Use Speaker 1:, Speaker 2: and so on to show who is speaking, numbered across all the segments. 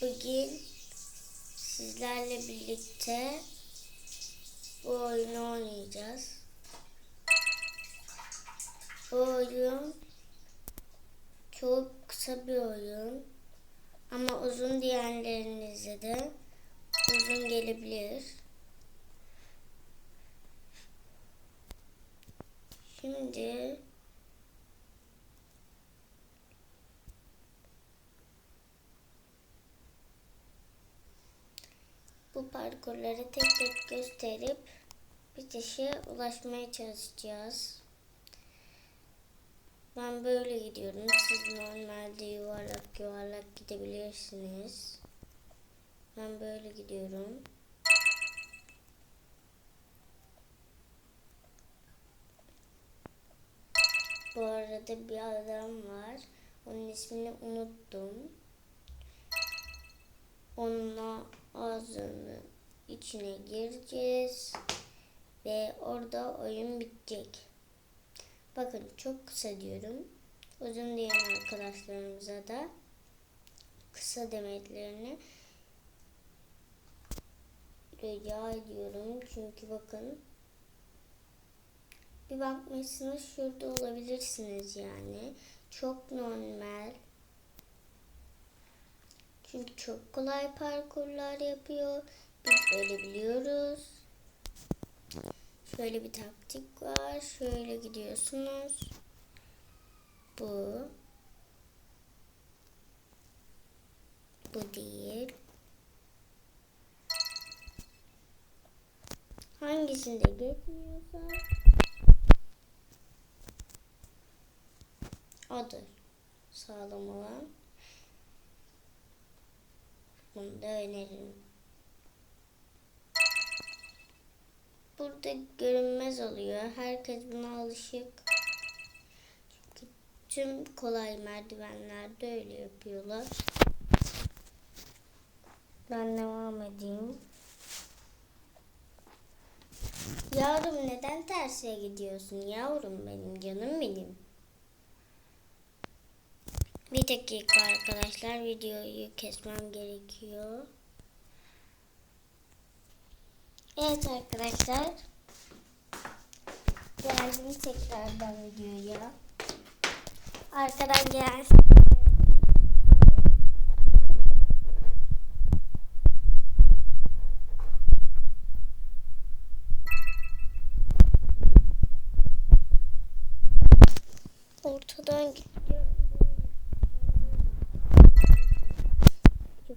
Speaker 1: Bugün sizlerle birlikte bu oyunu oynayacağız. Bu oyun çok kısa bir oyun ama uzun diyenlerinize de uzun gelebilir. Şimdi parkurları tek tek gösterip bitişe ulaşmaya çalışacağız. Ben böyle gidiyorum. Siz normalde yuvarlak yuvarlak gidebilirsiniz. Ben böyle gidiyorum. Bu arada bir adam var. Onun ismini unuttum. Onunla ağzını içine gireceğiz. Ve orada oyun bitecek. Bakın çok kısa diyorum. Uzun diyen arkadaşlarımıza da kısa demeklerini rica ediyorum. Çünkü bakın bir bakmışsınız şurada olabilirsiniz yani. Çok normal. Çünkü çok kolay parkurlar yapıyor. Biz öyle biliyoruz. Şöyle bir taktik var. Şöyle gidiyorsunuz. Bu. Bu değil. Hangisinde geçmiyorsa odur. Sağlam olan. Bunu da öneririm. Burada görünmez oluyor. Herkes buna alışık. Çünkü tüm kolay merdivenlerde öyle yapıyorlar. Ben devam edeyim. Yavrum neden tersiye gidiyorsun yavrum benim canım benim. Bir dakika arkadaşlar videoyu kesmem gerekiyor. Evet arkadaşlar. Geldim tekrardan videoya. Arkadan gelen Ortadan gidiyor. Çok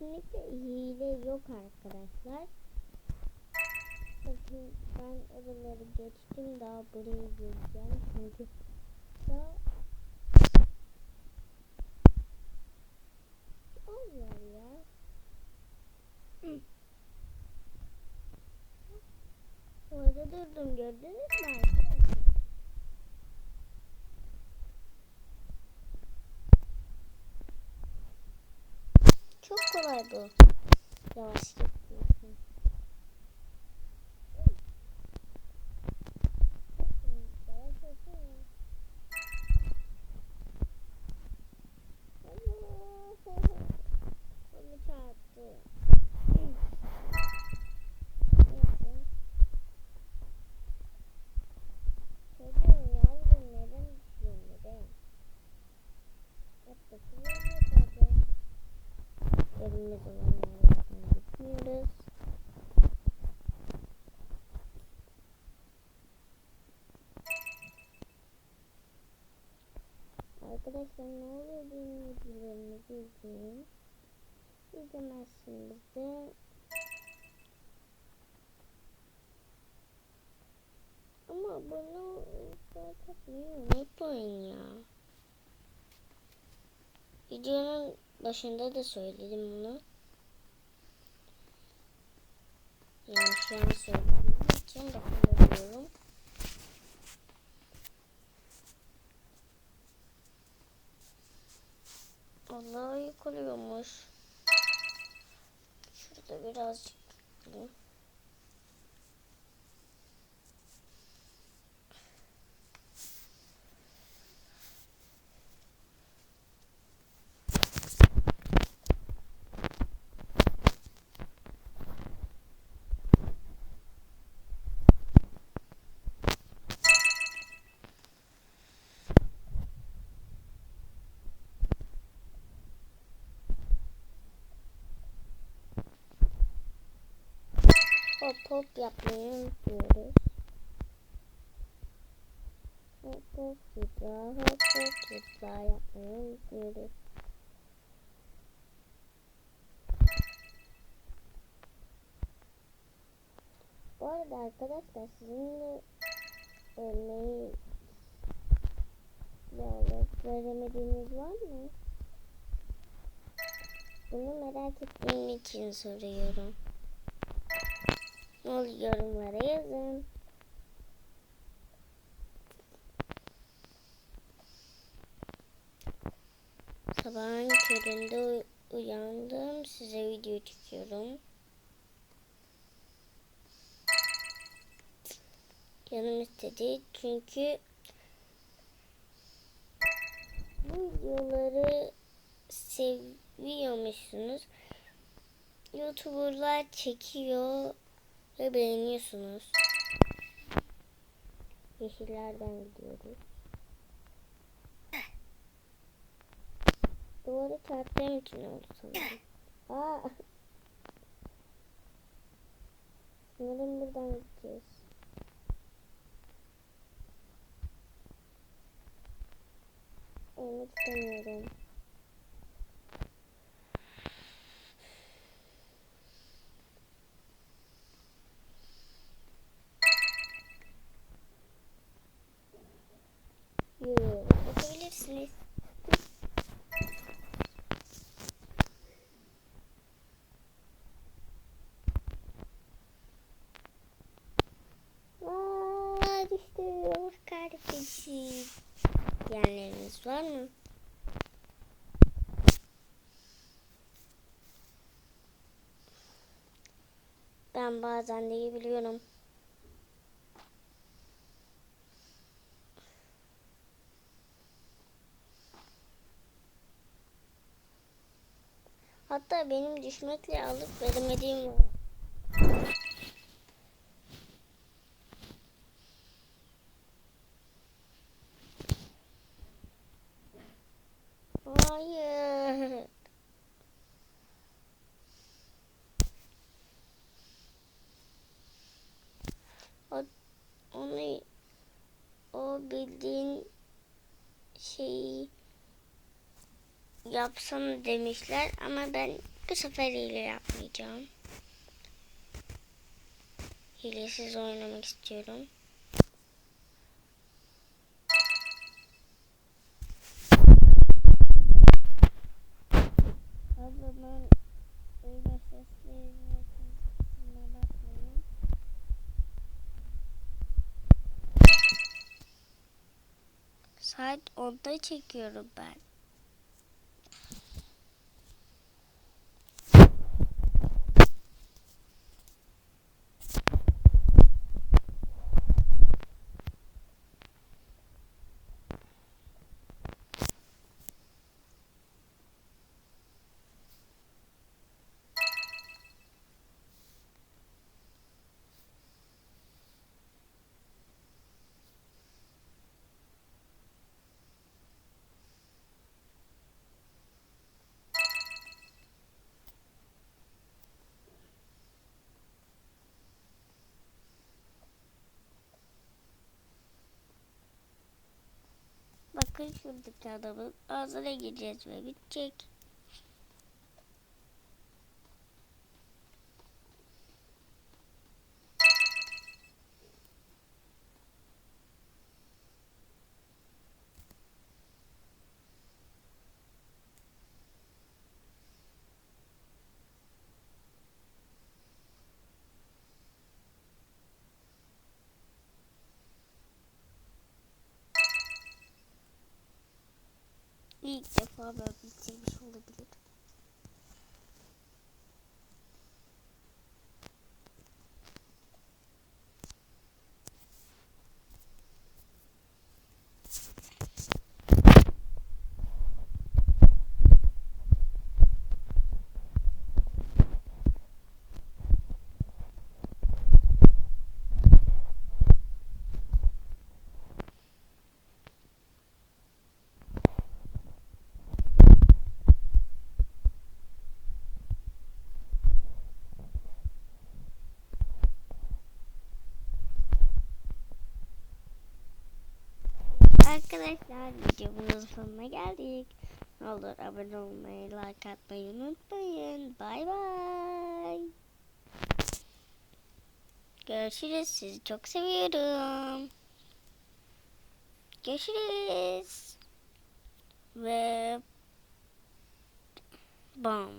Speaker 1: Kesinlikle hile yok arkadaşlar. Bakın ben oraları geçtim daha buraya gireceğim çünkü daha ya. Orada durdum gördünüz mü arkadaşlar? Çok kolay bu. Yavaş gidiyorsun. Bunu çarptı. Neyse. Çocuğum yavrum neden düşüyorsun neden? Atlasın yapacağım. Evimiz olan yerlerden gitmiyoruz. Arkadaşlar ne oluyor benim videolarımızı izleyin. İzlemezsiniz de Ama abone olmayı unutmayın ya. Videonun başında da söyledim bunu. Yani şu an söylediğim için bakıyorum. Allah yıkılıyormuş. Şurada birazcık yıkayayım. Hop hop yapmayı unutmuyoruz. Zıpla hop hop zıpla yapmayı unutmuyoruz. Bu arada arkadaşlar sizinle örneği yani veremediğiniz var mı? Bunu merak ettiğim için soruyorum. Ne olur yorumlara yazın. Sabahın köründe uy- uyandım. Size video çekiyorum. Canım istedi çünkü bu videoları seviyormuşsunuz. YouTuber'lar çekiyor ve beğeniyorsunuz. Yeşillerden gidiyoruz. Duvara çarptığım için oldu sanırım. Aa. Sanırım buradan gideceğiz. Ölmek istemiyorum. Bakabilirsiniz. Aa, düştü. Allah kahretsin. Diyenleriniz var mı? Ben bazen de benim düşmekle alıp veremediğim var. Hayır. O, onu o bildiğin şeyi yapsam demişler ama ben bu sefer hile yapmayacağım. Hilesiz oynamak istiyorum. Saat 10'da çekiyorum ben. Bakın şuradaki adamın ağzına gireceğiz ve bitecek. İlk defa ben bitirmiş olabilirim. Arkadaşlar videomuzun sonuna geldik. Ne olur abone olmayı, like atmayı unutmayın. Bay bay. Görüşürüz. Sizi çok seviyorum. Görüşürüz. Ve bam.